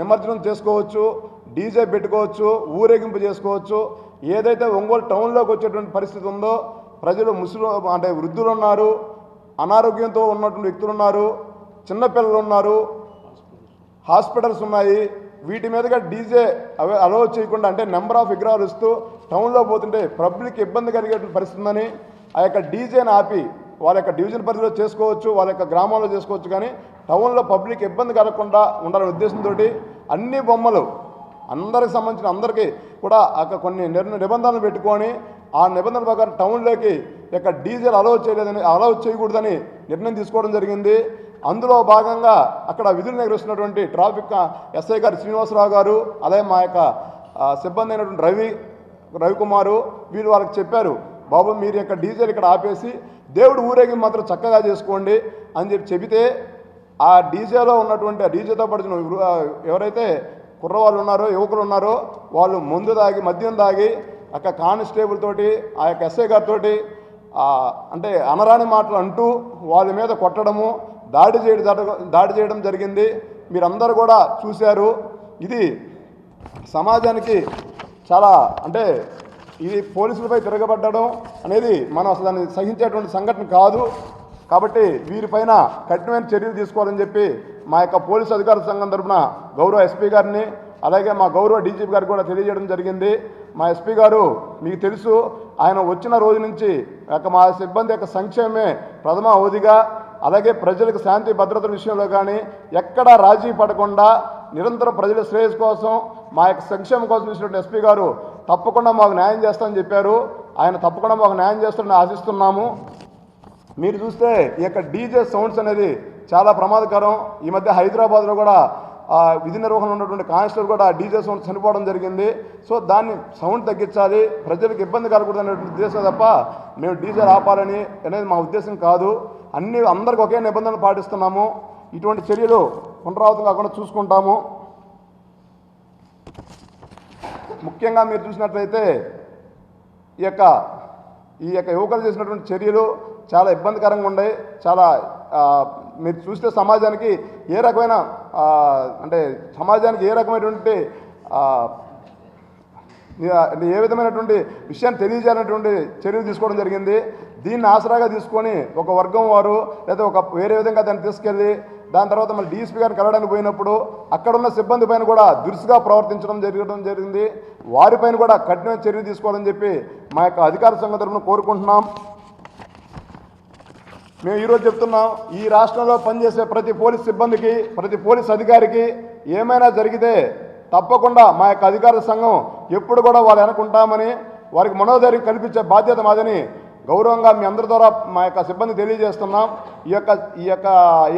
నిమజ్జనం చేసుకోవచ్చు డీజే పెట్టుకోవచ్చు ఊరేగింపు చేసుకోవచ్చు. ఏదైతే ఒంగోలు టౌన్లోకి వచ్చేటువంటి పరిస్థితి ఉందో ప్రజలు ముసలి అంటే వృద్ధులు ఉన్నారు అనారోగ్యంతో ఉన్నటువంటి వ్యక్తులు ఉన్నారు చిన్నపిల్లలు ఉన్నారు హాస్పిటల్స్ ఉన్నాయి. వీటి మీదుగా డీజే అవి అలో చేయకుండా అంటే నెంబర్ ఆఫ్ విగ్రహాలు ఇస్తూ టౌన్లో పోతుంటే పబ్లిక్ ఇబ్బంది కలిగేటువంటి పరిస్థితి ఉందని ఆ యొక్క డీజేని ఆపి వాళ్ళ యొక్క డివిజన్ పరిధిలో చేసుకోవచ్చు వాళ్ళ యొక్క గ్రామాల్లో చేసుకోవచ్చు కానీ టౌన్లో పబ్లిక్ ఇబ్బంది కలగకుండా ఉండాలనే ఉద్దేశంతో అన్ని బొమ్మలు అందరికి సంబంధించిన అందరికీ కూడా అక్కడ కొన్ని నిబంధనలు పెట్టుకొని ఆ నిబంధనల ప్రకారం టౌన్లోకి యొక్క డీజిల్ అలౌ చేయలేదని అలౌ చేయకూడదని నిర్ణయం తీసుకోవడం జరిగింది. అందులో భాగంగా అక్కడ విధులు నిర్వహిస్తున్నటువంటి ట్రాఫిక్ ఎస్ఐ గారు శ్రీనివాసరావు గారు అలాగే మా యొక్క సిబ్బంది అయినటువంటి రవి రవికుమారు వీళ్ళు వాళ్ళకి చెప్పారు. బాబు మీరు యొక్క డీజిల్ ఇక్కడ ఆపేసి దేవుడు ఊరేగింపు మాత్రం చక్కగా చేసుకోండి అని చెప్పి చెబితే ఆ డీజేలో ఉన్నటువంటి ఆ డీజేతో పడిన ఎవరైతే కుర్రవాళ్ళు ఉన్నారో యువకులు ఉన్నారో వాళ్ళు ముందు తాగి మద్యం తాగి అక్కడ కానిస్టేబుల్ తోటి ఆ యొక్క ఎస్ఐ గారితో అంటే అనరాని మాటలు అంటూ వాళ్ళ మీద కొట్టడము దాడి చేయడం దాడి చేయడం జరిగింది. మీరందరూ కూడా చూశారు. ఇది సమాజానికి చాలా అంటే ఇది పోలీసులపై తిరగబడ్డడం అనేది మనం అసలు దాన్ని సహించేటువంటి సంఘటన కాదు. కాబట్టి వీరిపైన కఠినమైన చర్యలు తీసుకోవాలని చెప్పి మా యొక్క పోలీసు అధికార సంఘం తరఫున గౌరవ ఎస్పీ గారిని అలాగే మా గౌరవ డీజీపీ గారికి కూడా తెలియజేయడం జరిగింది. మా ఎస్పీ గారు మీకు తెలుసు ఆయన వచ్చిన రోజు నుంచి యొక్క మా సిబ్బంది యొక్క సంక్షేమమే ప్రథమ అవధిగా అలాగే ప్రజలకు శాంతి భద్రతల విషయంలో కానీ ఎక్కడా రాజీ పడకుండా నిరంతరం ప్రజల శ్రేయస్ కోసం మా యొక్క సంక్షేమం కోసం చూసినటువంటి ఎస్పీ గారు తప్పకుండా మాకు న్యాయం చేస్తామని చెప్పారు. ఆయన తప్పకుండా మాకు న్యాయం చేస్తారని ఆశిస్తున్నాము. మీరు చూస్తే ఈ యొక్క డీజే సౌండ్స్ అనేది చాలా ప్రమాదకరం. ఈ మధ్య హైదరాబాద్లో కూడా విధి నిర్వహణ ఉన్నటువంటి కానిస్టేబుల్ కూడా డీజే సౌండ్ చనిపోవడం జరిగింది. సో దాన్ని సౌండ్ తగ్గించాలి. ప్రజలకు ఇబ్బంది కలగకూడదు అనేటువంటి ఉద్దేశం తప్ప మేము డీజే ఆపాలని అనేది మా ఉద్దేశం కాదు. అన్ని అందరికి ఒకే నిబంధనలు పాటిస్తున్నాము. ఇటువంటి చర్యలు పునరావృతం కాకుండా చూసుకుంటాము. ముఖ్యంగా మీరు చూసినట్లయితే ఈ యొక్క ఈ యొక్క యువకులు చేసినటువంటి చర్యలు చాలా ఇబ్బందికరంగా ఉన్నాయి. చాలా మీరు చూస్తే సమాజానికి ఏ రకమైన అంటే సమాజానికి ఏ రకమైనటువంటి ఏ- ఏ విధమైనటువంటి విషయాన్ని తెలియజేయాలనేటువంటి చర్యలు తీసుకోవడం జరిగింది. దీన్ని ఆసరాగా తీసుకొని ఒక వర్గం వారు లేదా ఒక వేరే విధంగా దాన్ని తీసుకెళ్ళి దాని తర్వాత మళ్ళీ డీఎస్పీ గారిని కలవడానికి పోయినప్పుడు అక్కడ ఉన్న సిబ్బంది పైన కూడా దురుసుగా ప్రవర్తించడం జరగడం జరిగింది. వారిపైన కూడా కఠిన చర్య తీసుకోవాలని చెప్పి మా యొక్క అధికార సంఘం తరఫున కోరుకుంటున్నాం. మేము ఈరోజు చెప్తున్నాం ఈ రాష్ట్రంలో పనిచేసే ప్రతి పోలీస్ సిబ్బందికి ప్రతి పోలీస్ అధికారికి ఏమైనా జరిగితే తప్పకుండా మా యొక్క అధికార సంఘం ఎప్పుడు కూడా వాళ్ళు వెనకుంటామని వారికి మనోధైర్యం కల్పించే బాధ్యత మాదని గౌరవంగా మీ అందరి ద్వారా మా యొక్క సిబ్బంది తెలియజేస్తున్నాం. ఈ యొక్క ఈ యొక్క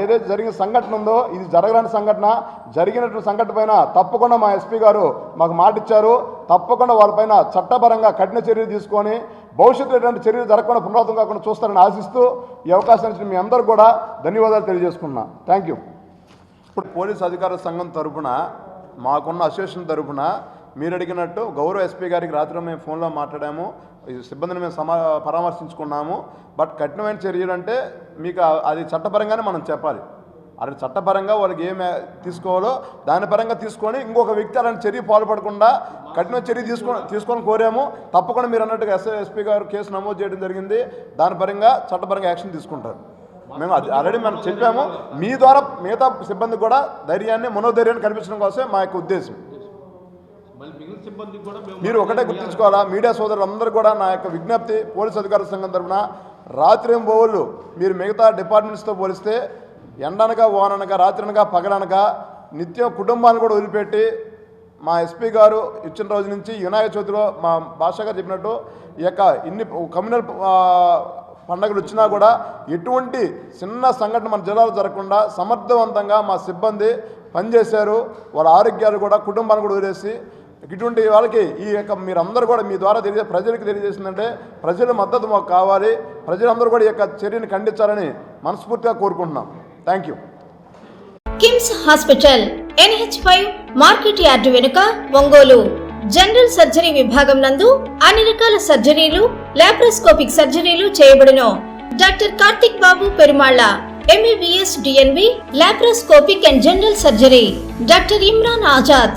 ఏదైతే జరిగిన సంఘటన ఉందో ఇది జరగని సంఘటన. జరిగినటువంటి సంఘటన పైన తప్పకుండా మా ఎస్పీ గారు మాకు మాట ఇచ్చారు. తప్పకుండా వాళ్ళపైన చట్టపరంగా కఠిన చర్యలు తీసుకొని భవిష్యత్తులో ఎటువంటి చర్యలు జరగకుండా పునరావృతం కాకుండా చూస్తారని ఆశిస్తూ ఈ అవకాశం ఇచ్చిన మీ అందరూ కూడా ధన్యవాదాలు తెలియజేసుకున్నా థ్యాంక్ యూ ఇప్పుడు పోలీస్ అధికార సంఘం తరఫున మాకున్న అసోసియేషన్ తరఫున మీరు అడిగినట్టు గౌరవ ఎస్పీ గారికి రాత్రి మేము ఫోన్లో మాట్లాడాము. సిబ్బందిని మేము సమా పరామర్శించుకున్నాము. బట్ కఠినమైన చర్యలు అంటే మీకు అది చట్టపరంగానే మనం చెప్పాలి. అది చట్టపరంగా వాళ్ళకి ఏం తీసుకోవాలో దాని పరంగా తీసుకొని ఇంకొక వ్యక్తి అలాంటి చర్య పాల్పడకుండా కఠిన చర్య తీసుకొని తీసుకొని కోరాము. తప్పకుండా మీరు అన్నట్టుగా ఎస్ఐ ఎస్పీ గారు కేసు నమోదు చేయడం జరిగింది. దాని పరంగా చట్టపరంగా యాక్షన్ తీసుకుంటారు. మేము అది ఆల్రెడీ మనం చెప్పాము. మీ ద్వారా మిగతా సిబ్బంది కూడా ధైర్యాన్ని మనోధైర్యాన్ని కల్పించడం కోసమే మా యొక్క ఉద్దేశం మళ్ళీ మిగిలిన సిబ్బందికి కూడా మేము మీరు ఒకటే గుర్తుంచుకోవాలా? మీడియా సోదరులు అందరూ కూడా నా యొక్క విజ్ఞప్తి పోలీస్ అధికార సంఘం తరఫున రాత్రి పోవులు మీరు మిగతా డిపార్ట్మెంట్స్తో పోలిస్తే ఎండనగా ఓననగా రాత్రనగా పగలనగా నిత్యం కుటుంబాన్ని కూడా వదిలిపెట్టి మా ఎస్పీ గారు ఇచ్చిన రోజు నుంచి వినాయక చవితిలో మా భాష గారు చెప్పినట్టు ఈ యొక్క ఇన్ని కమ్యూనల్ పండగలు వచ్చినా కూడా ఎటువంటి చిన్న సంఘటన మన జిల్లాలో జరగకుండా సమర్థవంతంగా మా సిబ్బంది పనిచేశారు. వాళ్ళ ఆరోగ్యాలు కూడా కుటుంబాన్ని కూడా వదిలేసి ఇటువంటి వాళ్ళకి ఈ యొక్క మీరందరూ కూడా మీ ద్వారా తెలియ ప్రజలకు తెలియజేసిందంటే ప్రజల మద్దతు మాకు కావాలి. ప్రజలందరూ కూడా ఈ యొక్క చర్యను ఖండించాలని మనస్ఫూర్తిగా కోరుకుంటున్నాం. Thank you KIMS hospital NH five market yard వెనుక ఒంగోలు. జనరల్ సర్జరీ విభాగం నందు అన్ని రకాల సర్జరీలు లాప్రోస్కోపిక్ సర్జరీలు చేయబడును. Doctor Karthik Babu Perumalla MBBS DNB laparoscopic and general surgery. Doctor Imran Azad